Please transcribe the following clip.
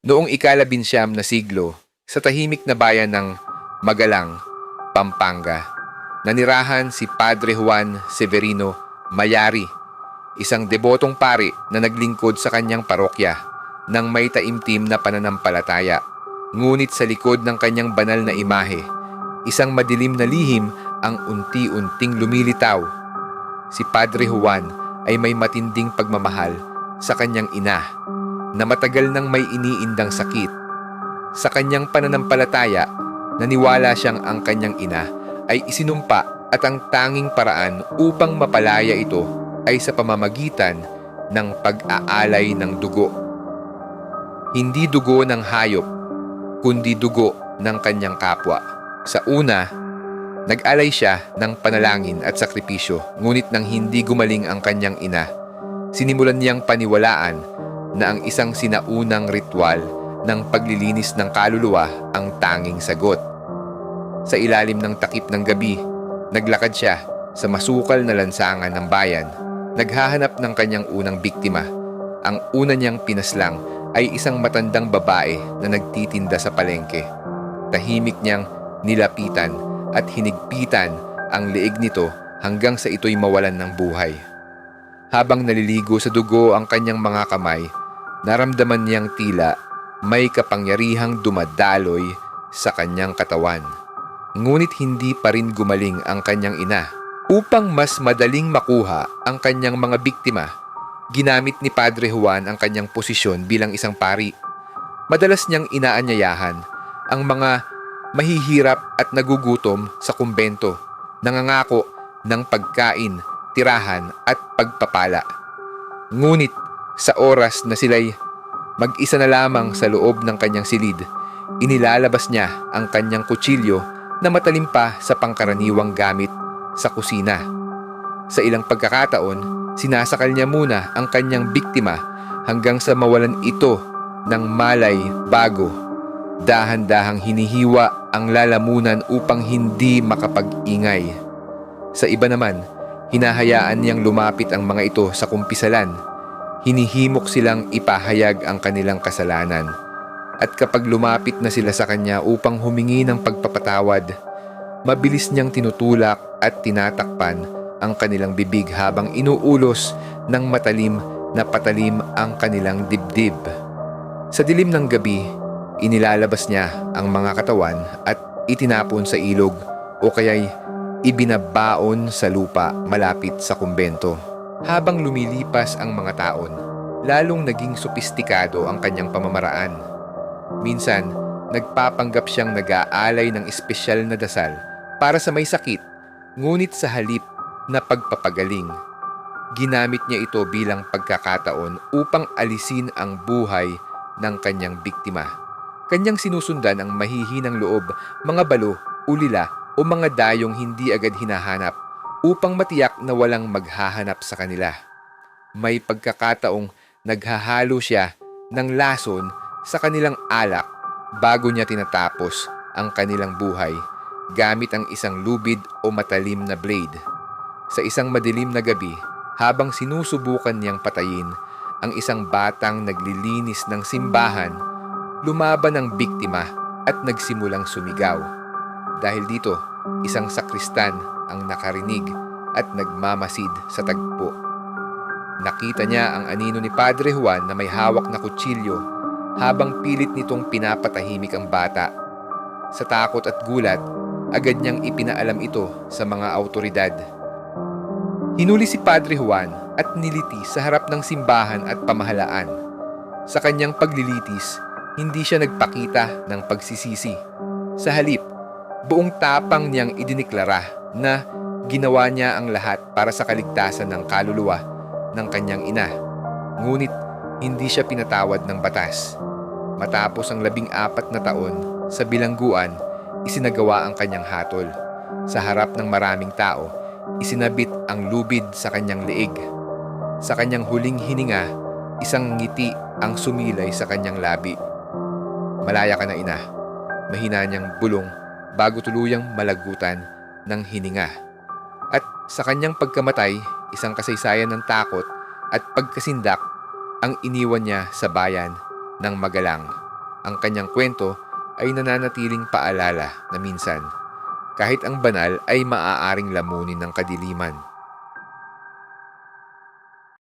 Noong ikalabinsyam na siglo, sa tahimik na bayan ng Magalang, Pampanga, nanirahan si Padre Juan Severino Mayari, isang debotong pari na naglingkod sa kanyang parokya ng may taimtim na pananampalataya. Ngunit sa likod ng kanyang banal na imahe, isang madilim na lihim ang unti-unting lumilitaw. Si Padre Juan ay may matinding pagmamahal sa kanyang ina na matagal nang may iniindang sakit. Sa kanyang pananampalataya, naniwala siyang ang kanyang ina ay isinumpa at ang tanging paraan upang mapalaya ito ay sa pamamagitan ng pag-aalay ng dugo. Hindi dugo ng hayop, kundi dugo ng kanyang kapwa. Sa una, nag-alay siya ng panalangin at sakripisyo, ngunit nang hindi gumaling ang kanyang ina, sinimulan niyang paniwalaan na ang isang sinaunang ritual ng paglilinis ng kaluluwa ang tanging sagot. Sa ilalim ng takip ng gabi, naglakad siya sa masukal na lansangan ng bayan. Naghahanap ng kanyang unang biktima. Ang una niyang pinaslang ay isang matandang babae na nagtitinda sa palengke. Tahimik niyang nilapitan at hinigpitan ang leeg nito hanggang sa ito'y mawalan ng buhay. Habang naliligo sa dugo ang kanyang mga kamay, naramdaman niyang tila may kapangyarihang dumadaloy sa kanyang katawan. Ngunit hindi pa rin gumaling ang kanyang ina. Upang mas madaling makuha ang kanyang mga biktima, ginamit ni Padre Juan ang kanyang posisyon bilang isang pari. Madalas niyang inaanyayahan ang mga mahihirap at nagugutom sa kumbento, nangangako ng pagkain, tirahan at pagpapala. Ngunit sa oras na sila'y mag-isa na lamang sa loob ng kanyang silid, inilalabas niya ang kanyang kutsilyo na matalim pa sa pangkaraniwang gamit sa kusina. Sa ilang pagkakataon, sinasakal niya muna ang kanyang biktima hanggang sa mawalan ito ng malay bago. Dahan-dahang hinihiwa ang lalamunan upang hindi makapag-ingay. Sa iba naman, hinahayaan niyang lumapit ang mga ito sa kumpisalan. Hinihimok silang ipahayag ang kanilang kasalanan. At kapag lumapit na sila sa kanya upang humingi ng pagpapatawad, mabilis niyang tinutulak at tinatakpan ang kanilang bibig habang inuulos ng matalim na patalim ang kanilang dibdib. Sa dilim ng gabi, inilalabas niya ang mga katawan at itinapon sa ilog o kaya'y ibinabaon sa lupa malapit sa kumbento. Habang lumilipas ang mga taon, lalong naging sopistikado ang kanyang pamamaraan. Minsan, nagpapanggap siyang nag-aalay ng espesyal na dasal para sa may sakit, ngunit sa halip na pagpapagaling. Ginamit niya ito bilang pagkakataon upang alisin ang buhay ng kanyang biktima. Kanyang sinusundan ang mahihinang loob, mga balo, ulila o mga dayong hindi agad hinahanap upang matiyak na walang maghahanap sa kanila. May pagkakataong naghahalo siya ng lason sa kanilang alak bago niya tinatapos ang kanilang buhay gamit ang isang lubid o matalim na blade. Sa isang madilim na gabi, habang sinusubukan niyang patayin ang isang batang naglilinis ng simbahan, lumaban ang biktima at nagsimulang sumigaw. Dahil dito, isang sakristan ang nakarinig at nagmamasid sa tagpo. Nakita niya ang anino ni Padre Juan na may hawak na kutsilyo habang pilit nitong pinapatahimik ang bata. Sa takot at gulat, agad niyang ipinaalam ito sa mga autoridad. Hinuli si Padre Juan at niliti sa harap ng simbahan at pamahalaan. Sa kanyang paglilitis, hindi siya nagpakita ng pagsisisi. Sa halip, buong tapang niyang idiniklara na ginawa niya ang lahat para sa kaligtasan ng kaluluwa ng kanyang ina. Ngunit hindi siya pinatawad ng batas. Matapos ang labing apat na taon sa bilangguan, isinagawa ang kanyang hatol. Sa harap ng maraming tao, isinabit ang lubid sa kanyang leeg. Sa kanyang huling hininga, isang ngiti ang sumilay sa kanyang labi. Malaya ka na ina. Mahina niyang bulong bago tuluyang malagutan ng hininga. At sa kanyang pagkamatay, isang kasaysayan ng takot at pagkasindak ang iniwan niya sa bayan ng Magalang. Ang kanyang kwento ay nananatiling paalala na minsan, kahit ang banal ay maaaring lamunin ng kadiliman.